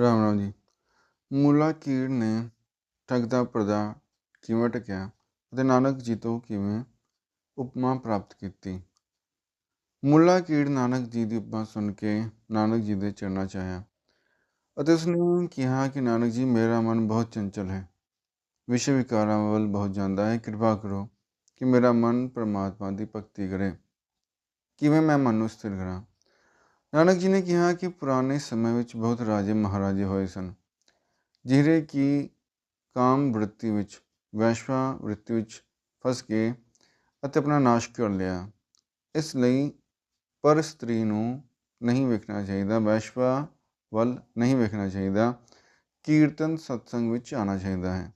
ਰਾਮ ਰਾਮ ਜੀ। ਮੂਲਾ ਕੀੜ ਨੇ ਠੱਗ ਦਾ ਪਰਦਾ ਕਿਵੇਂ ਢਕਿਆ ਅਤੇ ਨਾਨਕ ਜੀ ਤੋਂ ਕਿਵੇਂ ਉਪਮਾ ਪ੍ਰਾਪਤ ਕੀਤੀ? ਮੁੱਲਾ ਕੀੜ ਨਾਨਕ ਜੀ ਦੀ ਉਪਮਾ ਸੁਣ ਕੇ ਨਾਨਕ ਜੀ ਦੇ ਚਰਨਾਂ 'ਚ ਆਇਆ ਅਤੇ ਉਸਨੇ ਕਿਹਾ ਕਿ ਨਾਨਕ ਜੀ, ਮੇਰਾ ਮਨ ਬਹੁਤ ਚੰਚਲ ਹੈ। ਵਿਸ਼ੇ ਵਿਕਾਰਾਂ ਵੱਲ ਬਹੁਤ ਜਾਂਦਾ ਹੈ। ਕਿਰਪਾ ਕਰੋ ਕਿ ਮੇਰਾ ਮਨ ਪਰਮਾਤਮਾ ਦੀ ਭਗਤੀ ਕਰੇ। ਕਿਵੇਂ ਮੈਂ ਮਨ ਨੂੰ ਸਥਿਰ ਕਰਾਂ? ਨਾਨਕ ਜੀ ਨੇ ਕਿਹਾ ਕਿ ਪੁਰਾਣੇ ਸਮੇਂ ਵਿੱਚ ਬਹੁਤ ਰਾਜੇ ਮਹਾਰਾਜੇ ਹੋਏ ਸਨ, ਜਿਹੜੇ ਕਿ ਕਾਮ ਵ੍ਰਿੱਤੀ ਵਿੱਚ, ਵੈਸ਼ਵਾ ਵ੍ਰਿੱਤੀ ਵਿੱਚ ਫਸ ਕੇ ਅਤੇ ਆਪਣਾ ਨਾਸ਼ ਕਰ ਲਿਆ। ਇਸ ਲਈ ਪਰ ਸਤਰੀ ਨੂੰ ਨਹੀਂ ਵੇਖਣਾ ਚਾਹੀਦਾ, ਵੈਸ਼ਵਾ ਵੱਲ ਨਹੀਂ ਵੇਖਣਾ ਚਾਹੀਦਾ, ਕੀਰਤਨ ਸਤਸੰਗ ਵਿੱਚ ਆਉਣਾ ਚਾਹੀਦਾ ਹੈ।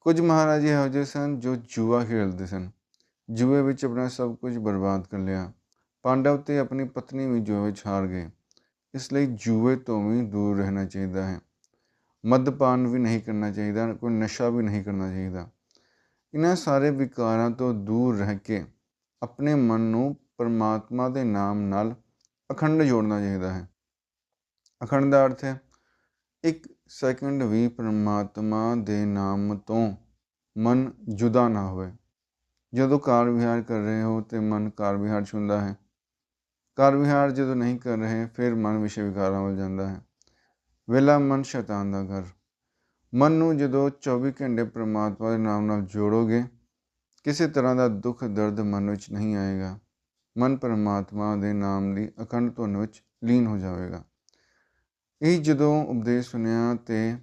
ਕੁਝ ਮਹਾਰਾਜੇ ਇਹੋ ਜਿਹੇ ਸਨ ਜੋ ਜੂਆ ਖੇਡਦੇ ਸਨ, ਜੂਏ ਵਿੱਚ ਆਪਣਾ ਸਭ ਕੁਝ ਬਰਬਾਦ ਕਰ ਲਿਆ। ਪਾਂਡਵ ਤੇ ਆਪਣੀ ਪਤਨੀ ਵੀ ਜੂਏ ਵਿੱਚ ਹਾਰ ਗਏ। ਇਸ ਲਈ ਜੂਏ ਤੋਂ ਵੀ ਦੂਰ ਰਹਿਣਾ ਚਾਹੀਦਾ ਹੈ। ਮਦਪਾਨ ਵੀ ਨਹੀਂ ਕਰਨਾ ਚਾਹੀਦਾ, ਕੋਈ ਨਸ਼ਾ ਵੀ ਨਹੀਂ ਕਰਨਾ ਚਾਹੀਦਾ। ਇਹਨਾਂ ਸਾਰੇ ਵਿਕਾਰਾਂ ਤੋਂ ਦੂਰ ਰਹਿ ਕੇ ਆਪਣੇ ਮਨ ਨੂੰ ਪਰਮਾਤਮਾ ਦੇ ਨਾਮ ਨਾਲ ਅਖੰਡ ਜੋੜਨਾ ਚਾਹੀਦਾ ਹੈ। ਅਖੰਡ ਦਾ ਅਰਥ ਹੈ, ਇੱਕ ਸੈਕਿੰਡ ਵੀ ਪਰਮਾਤਮਾ ਦੇ ਨਾਮ ਤੋਂ ਮਨ ਜੁਦਾ ਨਾ ਹੋਵੇ। ਜਦੋਂ ਕਾਰ ਵਿਹਾਰ ਕਰ ਰਹੇ ਹੋ ਤੇ ਮਨ ਕਾਰ ਵਿਹਾਰ 'ਚ ਹੁੰਦਾ ਹੈ ਕਾਰ ਵਿਹਾਰ ਜਦੋਂ ਨਹੀਂ ਕਰ ਰਹੇ, ਫਿਰ ਮਨ ਵਿਸ਼ੇ ਵਿਕਾਰਾਂ ਵੱਲ ਜਾਂਦਾ ਹੈ। ਵੇਲਾ ਮਨ ਸ਼ੈਤਾਨ ਦਾ ਘਰ। ਮਨ ਨੂੰ ਜਦੋਂ 24 ਘੰਟੇ ਪ੍ਰਮਾਤਮਾ ਦੇ ਨਾਮ ਨਾਲ ਜੋੜੋਗੇ, ਕਿਸੇ ਤਰ੍ਹਾਂ ਦਾ ਦੁੱਖ ਦਰਦ ਮਨ ਵਿੱਚ ਨਹੀਂ ਆਏਗਾ। ਮਨ ਪਰਮਾਤਮਾ ਦੇ ਨਾਮ ਦੀ ਅਖੰਡ ਧੁਨ ਵਿੱਚ ਲੀਨ ਹੋ ਜਾਵੇਗਾ। ਇਹ ਜਦੋਂ ਉਪਦੇਸ਼ ਸੁਨਿਆ ਤੇ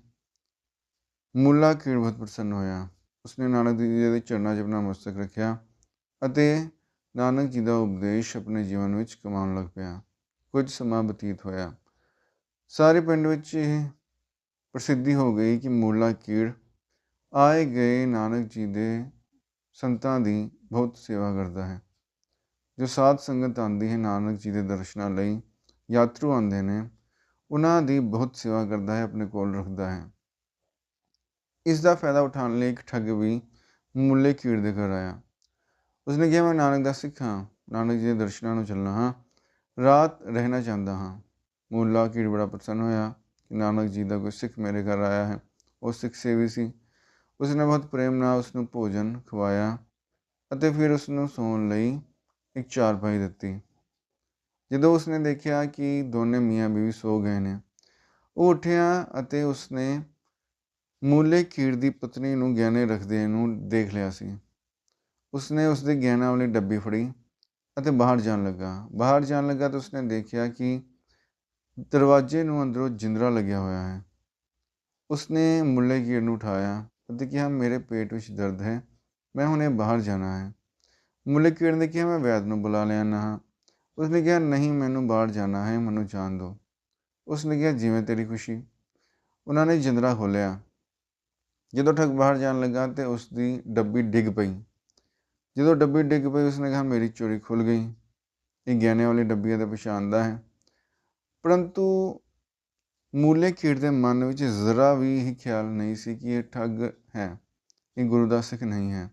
ਮੁੱਲਾ ਕੀੜ ਬਹੁਤ ਪ੍ਰਸੰਨ ਹੋਇਆ। ਉਸਨੇ ਨਾਨਕ ਜੀ ਦੇ ਚਰਨਾਂ 'ਚ ਆਪਣਾ ਮਸਤਕ ਰੱਖਿਆ ਅਤੇ ਨਾਨਕ ਜੀ ਦਾ ਉਪਦੇਸ਼ ਆਪਣੇ ਜੀਵਨ ਵਿੱਚ ਕਮਾਉਣ ਲੱਗ ਪਿਆ। ਕੁਝ ਸਮਾਂ ਬਤੀਤ ਹੋਇਆ। ਸਾਰੇ ਪਿੰਡ ਵਿੱਚ ਇਹ ਪ੍ਰਸਿੱਧੀ ਹੋ ਗਈ ਕਿ ਮੂਲਾ ਕੀੜ ਆਏ ਗਏ ਨਾਨਕ ਜੀ ਦੇ ਸੰਤਾਂ ਦੀ ਬਹੁਤ ਸੇਵਾ ਕਰਦਾ ਹੈ। ਜੋ ਸਾਧ ਸੰਗਤ ਆਉਂਦੀ ਹੈ ਨਾਨਕ ਜੀ ਦੇ ਦਰਸ਼ਨਾਂ ਲਈ, ਯਾਤਰੂ ਆਉਂਦੇ ਨੇ, ਉਹਨਾਂ ਦੀ ਬਹੁਤ ਸੇਵਾ ਕਰਦਾ ਹੈ, ਆਪਣੇ ਕੋਲ ਰੱਖਦਾ ਹੈ। ਇਸ ਦਾ ਫਾਇਦਾ ਉਠਾਉਣ ਲਈ ਇੱਕ ਠੱਗ ਵੀ ਮੁੱਲੇ ਕੀੜ ਦੇ ਘਰ ਆਇਆ। ਉਸਨੇ ਕਿਹਾ, ਮੈਂ ਨਾਨਕ ਦਾ ਸਿੱਖ ਹਾਂ। ਨਾਨਕ ਜੀ ਦੇ ਦਰਸ਼ਨਾਂ ਨੂੰ ਚੱਲਣਾ ਹਾਂ। ਰਾਤ ਰਹਿਣਾ ਚਾਹੁੰਦਾ ਹਾਂ। ਮੁੱਲਾ ਕੀੜ ਬੜਾ ਪ੍ਰਸੰਨ ਹੋਇਆ ਕਿ ਨਾਨਕ ਜੀ ਦਾ ਕੋਈ ਸਿੱਖ ਮੇਰੇ ਘਰ ਆਇਆ ਹੈ। ਉਹ ਸਿੱਖ ਸੇਵੀ ਸੀ। ਉਸਨੇ ਬਹੁਤ ਪ੍ਰੇਮ ਨਾਲ ਉਸ ਨੂੰ ਭੋਜਨ ਖਵਾਇਆ ਅਤੇ ਫਿਰ ਉਸ ਨੂੰ ਸੌਣ ਲਈ ਇੱਕ ਚਾਰਪਾਈ ਦਿੱਤੀ। ਜਦੋਂ ਉਸਨੇ ਦੇਖਿਆ ਕਿ ਦੋਨੇ ਮੀਆਂ ਬੀਵੀ ਸੋ ਗਏ ਨੇ, ਉਹ ਉੱਠਿਆ ਅਤੇ ਉਸਨੇ ਮੂਲੇ ਕੀੜ ਦੀ ਪਤਨੀ ਨੂੰ ਗਹਿਣੇ ਰੱਖਦੇ ਨੂੰ ਦੇਖ ਲਿਆ ਸੀ। ਉਸਨੇ ਉਸਦੇ ਗਹਿਣਾ ਵਾਲੀ ਡੱਬੀ ਫੜੀ ਅਤੇ ਬਾਹਰ ਜਾਣ ਲੱਗਾ। ਬਾਹਰ ਜਾਣ ਲੱਗਾ ਤਾਂ ਉਸਨੇ ਦੇਖਿਆ ਕਿ ਦਰਵਾਜ਼ੇ ਨੂੰ ਅੰਦਰੋਂ ਜਿੰਦਰਾ ਲੱਗਿਆ ਹੋਇਆ ਹੈ। ਉਸਨੇ ਮੁੱਲੇ ਕੀੜ ਨੂੰ ਉਠਾਇਆ ਅਤੇ ਕਿਹਾ, ਮੇਰੇ ਪੇਟ ਵਿੱਚ ਦਰਦ ਹੈ, ਮੈਂ ਹੁਣੇ ਬਾਹਰ ਜਾਣਾ ਹੈ। ਮੁੱਲੇ ਕੀੜ ਨੇ ਕਿਹਾ, ਮੈਂ ਵੈਦ ਨੂੰ ਬੁਲਾ ਲਿਆਣਾ ਹਾਂ। ਉਸਨੇ ਕਿਹਾ, ਨਹੀਂ, ਮੈਨੂੰ ਬਾਹਰ ਜਾਣਾ ਹੈ, ਮੈਨੂੰ ਜਾਣ ਦਿਓ। ਉਸਨੇ ਕਿਹਾ, ਜਿਵੇਂ ਤੇਰੀ ਖੁਸ਼ੀ। ਉਹਨਾਂ ਨੇ ਜਿੰਦਰਾ ਖੋਲ੍ਹਿਆ। ਜਦੋਂ ਠੱਗ ਬਾਹਰ ਜਾਣ ਲੱਗਾ ਤੇ ਉਸ ਦੀ ਡੱਬੀ ਡਿੱਗ ਪਈ। ਜਦੋਂ ਡੱਬੀ ਡਿੱਗ ਪਈ, ਉਸਨੇ ਕਿਹਾ, ਮੇਰੀ ਚੋਰੀ ਖੁੱਲ ਗਈ। ਇਹ ਗਹਿਣੇ ਵਾਲੀ ਡੱਬੀਆਂ ਦਾ ਪਛਾਣਦਾ ਹੈ। ਪਰੰਤੂ ਮੂਲੇ ਕੀੜ ਦੇ ਮਨ ਵਿੱਚ ਜ਼ਰਾ ਵੀ ਇਹ ਖਿਆਲ ਨਹੀਂ ਸੀ ਕਿ ਇਹ ਠੱਗ ਹੈ। ਇਹ ਗੁਰੂ ਦਾ ਸਿੱਖ ਨਹੀਂ ਹੈ।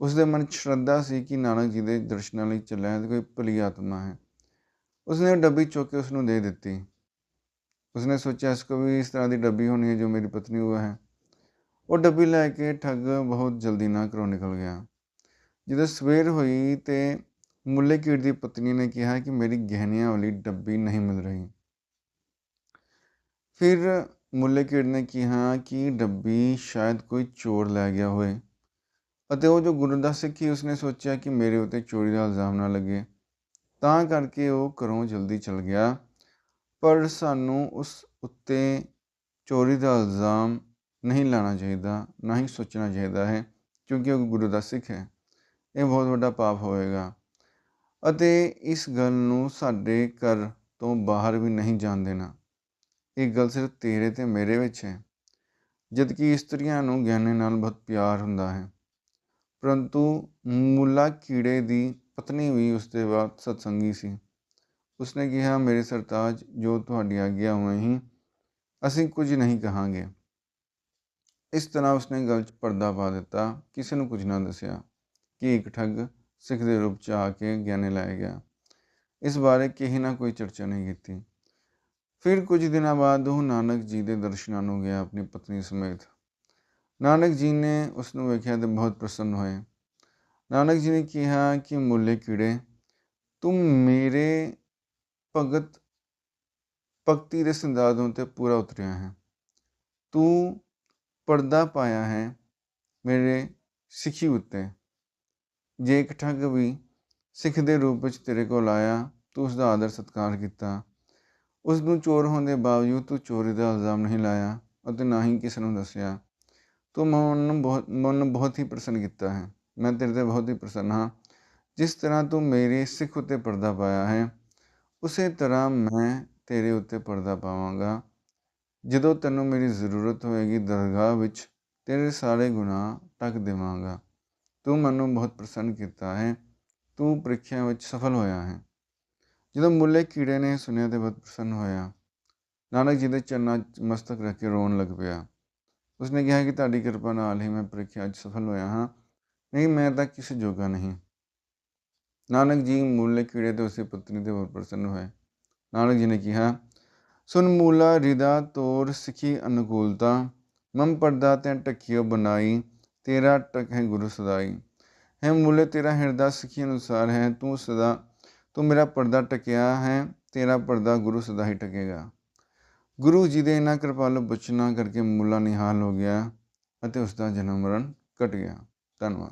ਉਸ ਦੇ ਮਨ 'ਚ ਸ਼ਰਧਾ ਸੀ ਕਿ ਨਾਨਕ ਜੀ ਦੇ ਦਰਸ਼ਨਾਂ ਲਈ ਚੱਲਿਆ ਹੈ ਕੋਈ ਭਲੀ ਆਤਮਾ ਹੈ। ਉਸਨੇ ਡੱਬੀ ਚੁੱਕ ਕੇ ਉਸ ਨੂੰ ਦੇ ਦਿੱਤੀ। ਉਸਨੇ ਸੋਚਿਆ, ਇਸ ਕੋ ਵੀ ਇਸ ਤਰ੍ਹਾਂ ਦੀ ਡੱਬੀ ਹੋਣੀ ਹੈ ਜੋ ਮੇਰੀ ਪਤਨੀ ਹੋਆ ਹੈ। ਉਹ ਡੱਬੀ ਲੈ ਕੇ ਠੱਗ ਬਹੁਤ ਜਲਦੀ ਨਾ ਘਰੋਂ ਨਿਕਲ ਗਿਆ। ਜਦੋਂ ਸਵੇਰ ਹੋਈ ਤੇ ਮੁੱਲੇ ਕੀੜ ਦੀ ਪਤਨੀ ਨੇ ਕਿਹਾ ਕਿ ਮੇਰੀ ਗਹਿਣਿਆਂ ਵਾਲੀ ਡੱਬੀ ਨਹੀਂ ਮਿਲ ਰਹੀ। ਫਿਰ ਮੁੱਲੇ ਕੀੜ ਨੇ ਕਿਹਾ ਕਿ ਡੱਬੀ ਸ਼ਾਇਦ ਕੋਈ ਚੋਰ ਲੈ ਗਿਆ ਹੋਵੇ ਅਤੇ ਉਹ ਜੋ ਗੁਰੂ ਦਾ ਸਿੱਖੀ ਉਸਨੇ ਸੋਚਿਆ ਕਿ ਮੇਰੇ ਉੱਤੇ ਚੋਰੀ ਦਾ ਇਲਜ਼ਾਮ ਨਾ ਲੱਗੇ, ਤਾਂ ਕਰਕੇ ਉਹ ਘਰੋਂ ਜਲਦੀ ਚਲ ਗਿਆ। ਪਰ ਸਾਨੂੰ ਉਸ ਉੱਤੇ ਚੋਰੀ ਦਾ ਇਲਜ਼ਾਮ ਨਹੀਂ ਲਾਣਾ ਚਾਹੀਦਾ, ਨਾ ਹੀ ਸੋਚਣਾ ਚਾਹੀਦਾ ਹੈ, ਕਿਉਂਕਿ ਉਹ ਗੁਰੂ ਦਾ ਸਿੱਖ ਹੈ। ਇਹ ਬਹੁਤ ਵੱਡਾ ਪਾਪ ਹੋਵੇਗਾ ਅਤੇ ਇਸ ਗੱਲ ਨੂੰ ਸਾਡੇ ਘਰ ਤੋਂ ਬਾਹਰ ਵੀ ਨਹੀਂ ਜਾਣ ਦੇਣਾ। ਇਹ ਗੱਲ ਸਿਰਫ ਤੇਰੇ ਤੇ ਮੇਰੇ ਵਿੱਚ ਹੈ। ਜਦਕਿ ਇਸਤਰੀਆਂ ਨੂੰ ਗਿਆਨੇ ਨਾਲ ਬਹੁਤ ਪਿਆਰ ਹੁੰਦਾ ਹੈ। ਪਰੰਤੂ ਮੁੱਲਾ ਕੀੜੇ ਦੀ ਪਤਨੀ ਵੀ ਉਸ ਦੇ ਬਾਅਦ ਸਤਸੰਗੀ ਸੀ। ਉਸਨੇ ਕਿਹਾ, ਮੇਰੇ ਸਰਤਾਜ, ਜੋ ਤੁਹਾਡੀ ਆਗਿਆ ਹੋਈ ਹੀ, ਅਸੀਂ ਕੁਝ ਨਹੀਂ ਕਹਾਂਗੇ। ਇਸ ਤਰ੍ਹਾਂ ਉਸਨੇ ਗੱਲ 'ਚ ਪਰਦਾ ਪਾ ਦਿੱਤਾ। ਕਿਸੇ ਨੂੰ ਕੁਝ ਨਾ ਦੱਸਿਆ। ਕਿ ਇੱਕ ਠੱਗ ਸਿੱਖ ਦੇ ਰੂਪ 'ਚ ਆ ਕੇ ਗਿਆਨੇ ਲਾਇਆ ਗਿਆ। ਇਸ ਬਾਰੇ ਕਿਸੇ ਨਾ ਕੋਈ ਚਰਚਾ ਨਹੀਂ ਕੀਤੀ। ਫਿਰ ਕੁਝ ਦਿਨਾਂ ਬਾਅਦ ਉਹ ਨਾਨਕ ਜੀ ਦੇ ਦਰਸ਼ਨਾਂ ਨੂੰ ਗਿਆ ਆਪਣੀ ਪਤਨੀ ਸਮੇਤ। ਨਾਨਕ ਜੀ ਨੇ ਉਸ ਨੂੰ ਵੇਖਿਆ ਤੇ ਬਹੁਤ ਪ੍ਰਸੰਨ ਹੋਏ। ਨਾਨਕ ਜੀ ਨੇ ਕਿਹਾ ਕਿ ਮੁੱਲੇ ਕੀੜੇ ਤੂੰ ਮੇਰੇ ਭਗਤ ਭਗਤੀ ਦੇ ਸੰਦਾਦੋਂ ਤੇ ਪੂਰਾ ਉਤਰਿਆ ਹੈ। ਤੂੰ ਪਰਦਾ ਪਾਇਆ ਹੈ ਮੇਰੇ ਸਿੱਖੀ ਉੱਤੇ। ਜੇ ਇੱਕ ਠੱਗ ਵੀ ਸਿੱਖ ਦੇ ਰੂਪ ਵਿੱਚ ਤੇਰੇ ਕੋਲ ਆਇਆ, ਤੂੰ ਉਸ ਦਾ ਆਦਰ ਸਤਿਕਾਰ ਕੀਤਾ। ਉਸ ਨੂੰ ਚੋਰ ਹੋਣ ਦੇ ਬਾਵਜੂਦ ਤੂੰ ਚੋਰੀ ਦਾ ਇਲਜ਼ਾਮ ਨਹੀਂ ਲਾਇਆ ਅਤੇ ਨਾ ਹੀ ਕਿਸੇ ਨੂੰ ਦੱਸਿਆ। ਤੂੰ ਮਨ ਬਹੁਤ ਮਨ ਬਹੁਤ ਹੀ ਪ੍ਰਸੰਨ ਕੀਤਾ ਹੈ। ਮੈਂ ਤੇਰੇ ਤੇ ਬਹੁਤ ਹੀ ਪ੍ਰਸੰਨ ਹਾਂ। ਜਿਸ ਤਰ੍ਹਾਂ ਤੂੰ ਮੇਰੇ ਸਿੱਖ ਉੱਤੇ ਪਰਦਾ ਪਾਇਆ ਹੈ, ਉਸੇ ਤਰ੍ਹਾਂ ਮੈਂ ਤੇਰੇ ਉੱਤੇ ਪਰਦਾ ਪਾਵਾਂਗਾ। ਜਦੋਂ ਤੈਨੂੰ ਮੇਰੀ ਜ਼ਰੂਰਤ ਹੋਏਗੀ ਦਰਗਾਹ ਵਿੱਚ, ਤੇਰੇ ਸਾਰੇ ਗੁਨਾਹ ਢੱਕ ਦੇਵਾਂਗਾ। ਤੂੰ ਮੈਨੂੰ ਬਹੁਤ ਪ੍ਰਸੰਨ ਕੀਤਾ ਹੈ। ਤੂੰ ਪ੍ਰੀਖਿਆ ਵਿੱਚ ਸਫਲ ਹੋਇਆ ਹੈ। ਜਦੋਂ ਮੁੱਲੇ ਕੀੜੇ ਨੇ ਸੁਣਿਆ ਤੇ ਬਹੁਤ ਪ੍ਰਸੰਨ ਹੋਇਆ। ਨਾਨਕ ਜੀ ਦੇ ਚਰਨਾਂ 'ਚ ਮਸਤਕ ਰੱਖ ਕੇ ਰੋਣ ਲੱਗ ਪਿਆ। ਉਸਨੇ ਕਿਹਾ ਕਿ ਤੁਹਾਡੀ ਕਿਰਪਾ ਨਾਲ ਹੀ ਮੈਂ ਪ੍ਰੀਖਿਆ ਅੱਜ ਸਫਲ ਹੋਇਆ ਹਾਂ। ਨਹੀਂ, ਮੈਂ ਤਾਂ ਕਿਸੇ ਜੋਗਾ ਨਹੀਂ। ਨਾਨਕ ਜੀ ਮੁੱਲੇ ਕੀੜੇ ਤੇ ਉਸੇ ਪਤਨੀ ਤੇ ਬਹੁਤ ਪ੍ਰਸੰਨ ਹੋਏ। ਨਾਨਕ ਜੀ ਨੇ ਕਿਹਾ ਸੁਨ ਮੂਲਾ, ਰਿਦਾ, ਤੋਰ, ਸਿੱਖੀ, ਅਨੁਕੂਲਤਾ, ਮਮ ਪਰਦਾ ਤੇ ਟਕਿਓ ਬਣਾਈ ਤੇਰਾ ਟਕ ਹੈ ਗੁਰੂ ਸਦਾਈ। ਹੈ ਮੂਲੇ, ਤੇਰਾ ਹਿਰਦਾ ਸਿੱਖੀ ਅਨੁਸਾਰ ਹੈ। ਤੂੰ ਸਦਾ, ਤੂੰ ਮੇਰਾ ਪਰਦਾ ਟਕਿਆ ਹੈ। ਤੇਰਾ ਪਰਦਾ ਗੁਰੂ ਸਦਾ ਹੀ ਟਕੇਗਾ ਗੁਰੂ ਜੀ ਦੇ ਇਹਨਾਂ ਕਿਰਪਾਲੂ ਬਚਨਾਂ ਕਰਕੇ ਮੂਲਾ ਨਿਹਾਲ ਹੋ ਗਿਆ ਅਤੇ ਉਸ ਦਾ ਜਨਮ ਮਰਨ ਘਟ ਗਿਆ। ਧੰਨਵਾਦ।